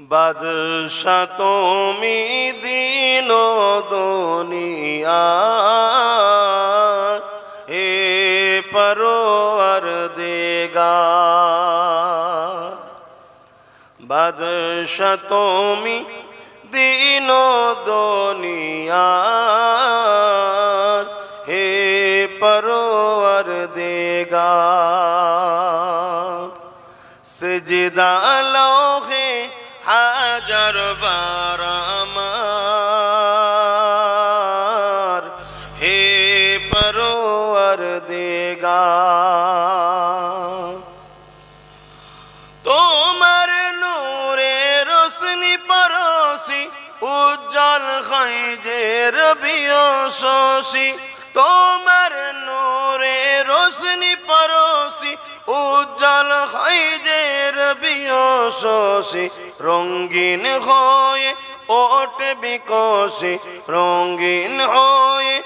বাদশা তুমি দিন দুনিয়া। এ পরোয়ার দেগা। বাদশা তুমি দিন দুনিয়া। হে পরোয়ার দেগা। সজদা লোহে হাজার বারামার হে পরোয়ার দেগা তোমার নূরে রোশনি পরোসি উজ্জ্বল খৈজের বিয়সি তোমার নূরে রোশনি পরোসি উজ্জ্বল খৈজের বিয়সি রঙ্গিন হয়ে ওট বিকশি রঙ্গিন হয়ে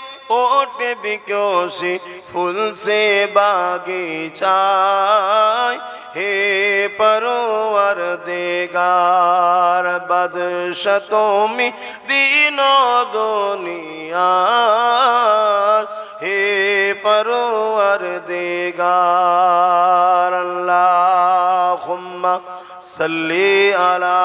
ওট বিকশি। ফুল সে বাগিচায়, হে পরোয়ার দেগার, বদশ তুমি দিন দুনিয়ার হে পরোয়ার দেগার আল্লাহুম্মা সাল্লি আলা